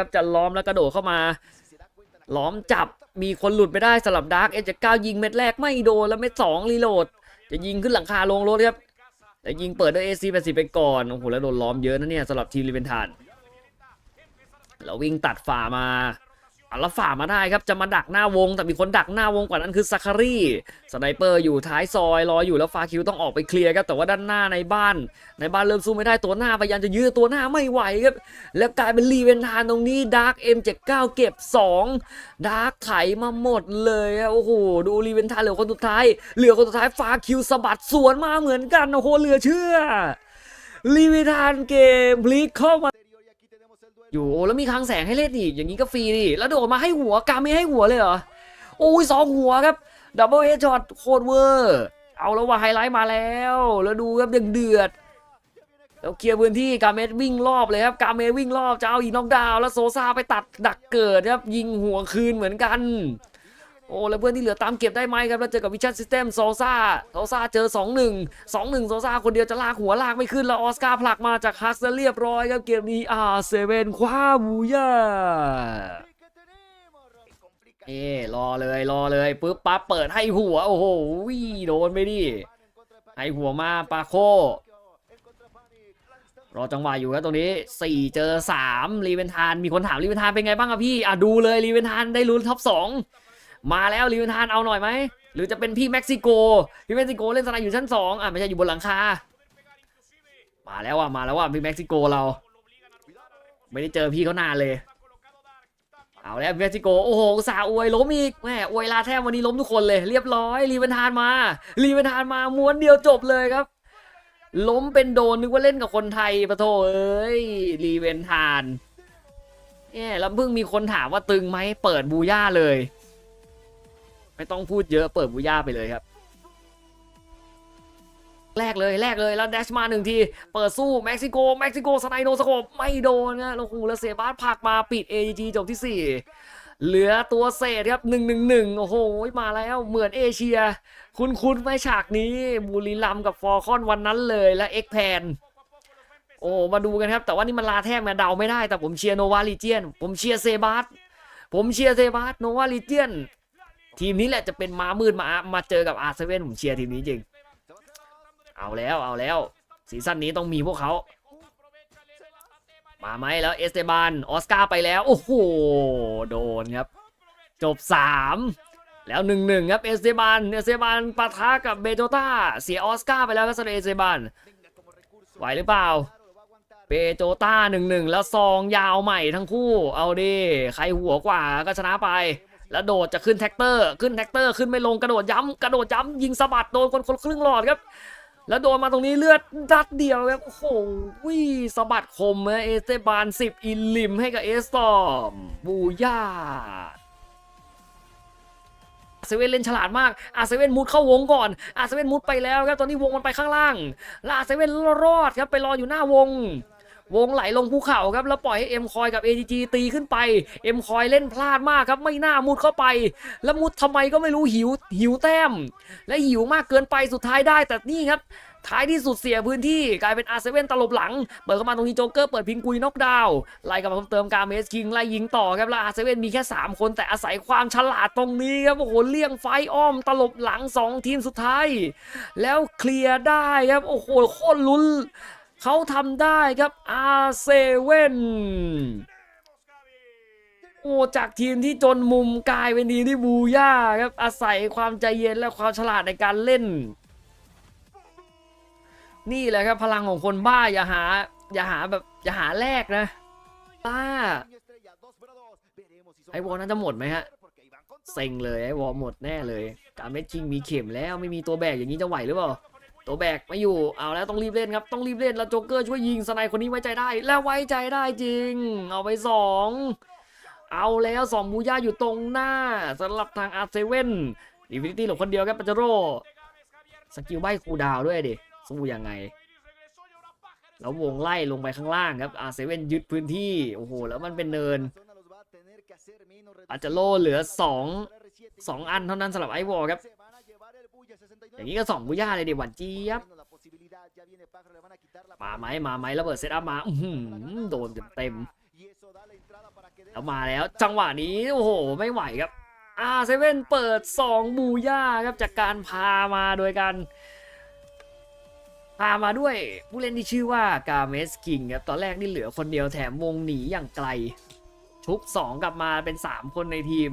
ครับจะล้อมแล้วกระโดดเข้ามา ล้อมจับมีคนหลุดไปได้สลับดาร์กเอจะก้าวยิงเม็ดแรกไม่โดนแล้วเม็ดสองรีโหลด จะยิงขึ้นหลังคาลงรถครับแต่ยิงเปิดด้วยเอซีแปดสิบไปก่อนโอ้โหแล้วโดนล้อมเยอะนะเนี่ยสำหรับทีมริเวนทานเราวิ่งตัดฝ่ามา อาแล้วฝ่ามาได้ครับจะมาดักหน้าวง แต่มีคนดักหน้าวงกว่านั้นคือซักคารีสไนเปอร์อยู่ท้ายซอยรออยู่แล้วฟาคิวต้องออกไปเคลียร์ครับแต่ว่าด้านหน้าในบ้าน ในบ้านเริ่มสู้ไม่ได้ตัวหน้าพยายามจะยื้อตัวหน้าไม่ไหวครับแล้วกลายเป็นรีเวนทานตรงนี้ดาร์กเอ็มเจ็ดเก้าเก็บ2ดาร์กไถมาหมดเลยโอ้โหดูรีเวนทานเหลือคนสุดท้ายเหลือคนสุดท้ายฟาคิวสะบัดสวนมาเหมือนกันโอ้โหเหลือเชื่อรีเวนทานเกมพลิกเข้ามา อยู่โอ้แล้วมีคลังแสงให้เล่นอีกอย่างนี้ก็ฟรีดิแล้วโดดมาให้หัวกาไม่ให้หัวเลยเหรอโอ้ยสองหัวครับดับเบิลเฮดช็อตโคตรเวอร์เอาแล้วว่าไฮไลท์มาแล้ว แล้วดูครับยังเดือดแล้วเคลียร์พื้นที่กาเมสวิ่งรอบเลยครับกาเมสวิ่งรอบจะเอาอีน็อกดาวแล้วโซซาไปตัดดักเกิดครับยิงหัวคืนเหมือนกัน โอ้แล้วเพื่อนที่เหลือตามเก็บได้ไหมครับแล้วเจอกับวิชั่นซิสเต็มโซซาโซซาเจอ 2 1 2 1โซซาคนเดียวจะลากหัวลากไม่ขึ้นแล้วออสการ์ผลักมาจากฮักซ์เรียบร้อยครับเกมนี้อาเซเว่นคว้าบูย่าเอ้รอเลยรอเลยปุ๊บปั๊บเปิดให้หัวโอ้โหวิโดนไปดิให้หัวมาปาโครอจังหวะอยู่ครับตรงนี้ 4 เจอ 3รีเวนทานมีคนถามรีเวนทานเป็นไงบ้างครับพี่อะดูเลยรีเวนทานได้ลุ้นท็อป2 มาแล้วรีเวนทานเอาหน่อยไหมหรือจะเป็นพี่เม็กซิโกพี่เม็กซิโกเล่นสไนด์อยู่ชั้น2อะไม่ใช่อยู่บนหลังคามาแล้วอะมาแล้วอะพี่เม็กซิโกเรา ไม่ได้เจอพี่เขานานเลยเอาแล้วเม็กซิโกโอ้โหสาอวยล้มอีกแหมอวยลาแทบวันนี้ล้มทุกคนเลยเรียบร้อยรีเวนทานมารีเวนทานมาม้วนเดียวจบเลยครับ ล้มเป็นโดนนึกว่าเล่นกับคนไทยปะโถเอ้ยรีเวนทานเนี่ยแล้วเพิ่งมีคนถามว่าตึงไหมเปิดบูย่าเลย ไม่ต้องพูดเยอะเปิดบูย่าไปเลยครับแรกเลยแรกเลยแล้วแดชมาหนึ่งที เปิดสู้เม็กซิโกเม็กซิโกสไนโนสโคปไม่โดนนะล้วโอ้โหแล้วเซบาสผักมาปิด AG จบที่ 4 เหลือตัวเศษครับ1 1 1โอ้โห มาแล้วเหมือนเอเชีย คุณคุณไม่ฉากนี้บุรีรัมกับฟอร์คอนวันนั้นเลยและเอ็กแพนโอ้มาดูกันครับ แต่ว่านี่มันลาแทกมาเดาไม่ได้แต่ผมเชียร์โนวาลิเจียน ผมเชียร์เซบาสผมเชียร์เซบาสโนวาลิเจียน ทีมนี้แหละจะเป็นม้ามืดมามาเจอกับอาร์เซเว่นผมเชียร์ทีมนี้จริง เอาแล้วเอาแล้วซีซั่นนี้ต้องมีพวกเขา มาไหมแล้วเอสเตบานออสการ์ไปแล้ว โอ้โห โดนครับ จบ 3 แล้ว 1-1 ครับเอสเตบานเอสเตบานปะทะกับเบโตตาเสียออสการ์ไปแล้วครับสำหรับเอสเตบานไหวหรือเปล่าเปโจต้าหนึ่งหนึ่งแล้วซองยาวใหม่ทั้งคู่ เอาดิ ใครหัวกว่าก็ชนะไป แล้วโดดจะขึ้นแท็กเตอร์ ขึ้นแท็กเตอร์ขึ้นไม่ลงกระโดดย้ำกระโดดย้ำยิงสะบัดโดนคนคนครึ่งหลอดครับ แล้วโดนมาตรงนี้เลือดดัดเดียวครับโอ้โหวิสะบัดคมนะเอสเตบานสิบอินลิมให้กับเอสตอมบูย่าอาเซเว่นเล่นฉลาดมากอาเซเว่นมุดเข้าวงก่อนอาเซเว่นมุดไปแล้วครับตอนนี้วงมันไปข้างล่างแล้วอาเซเว่นรอดครับไปรออยู่หน้าวง วงไหลลงภูเขาครับแล้วปล่อยให้เอ็มคอยกับ AGG ตีขึ้นไปเอ็มคอยเล่นพลาดมากครับไม่น่ามุดเข้าไป แล้วมุดทำไมก็ไม่รู้หิวหิวแต้ม และหิวมากเกินไปสุดท้ายได้แต่นี่ครับท้ายที่สุดเสียพื้นที่กลายเป็นอาร์เซเว่นตลบหลัง เปิดเข้ามาตรงนี้โจ๊กเกอร์เปิดพิงกุยน็อกดาวน์ไล่กลับมาเพิ่มเติมการเมสคิงไล่ยิงต่อครับแล้วอาร์เซเว่นมีแค่ 3 คนแต่อาศัยความฉลาดตรงนี้ครับโอ้โหเลี่ยงไฟอ้อมตลบหลัง 2 ทีมสุดท้าย แล้วเคลียร์ได้ครับโอ้โหโคตรลุ้น เขาทำได้ครับอาเซเว่นโอ้จากทีมที่จนมุมกลายเป็นทีมที่บูย่าครับอาศัยความใจเย็นและความฉลาดในการเล่น นี่แหละครับพลังของคนบ้าอย่าหา อย่าหาแบบอย่าหาแลกนะบ้าไอวอลน่าจะหมดไหมฮะเซ็งเลยไอวอลหมดแน่เลยการเมชชิงมีเข็มแล้วไม่มีตัวแบกอย่างนี้จะไหวหรือเปล่า ตัวแบกไม่อยู่เอาแล้วต้องรีบเล่นครับต้องรีบเล่นแล้วโจ๊กเกอร์ช่วยยิงสไนด์คนนี้ไว้ใจได้ แล้วไว้ใจได้จริง เอาไปสองเอาแล้วสองบูย่าอยู่ตรงหน้าสำหรับทางอาร์เซเว่นอินฟินิตี้หลบคนเดียวครับปัจจโรสกิลใบคูดาวด้วยดิสู้ยังไง แล้ววงไล่ลงไปข้างล่างครับอาร์เซเว่นยึดพื้นที่โอ้โหแล้วมันเป็นเนินอาจจะโล่เหลือสองสองอันเท่านั้นสำหรับไอวอลครับ อย่างนี้ก็สองบุย่าเลยดิหวานเจี๊ยบ มาไหมมาไหมระเบิดเซตอัพมาอื้อหือโดนเต็มแล้วมาแล้วจังหวะนี้โอ้โห ไม่ไหวครับอาเซเว่นเปิด 2 บูย่าครับจากการพามาโดยการพามาด้วยผู้เล่นที่ชื่อว่ากาเมสคิงครับตอนแรกนี่เหลือคนเดียวแถมวงหนีอย่างไกล ชุบ 2 กลับมาเป็น 3 คนในทีม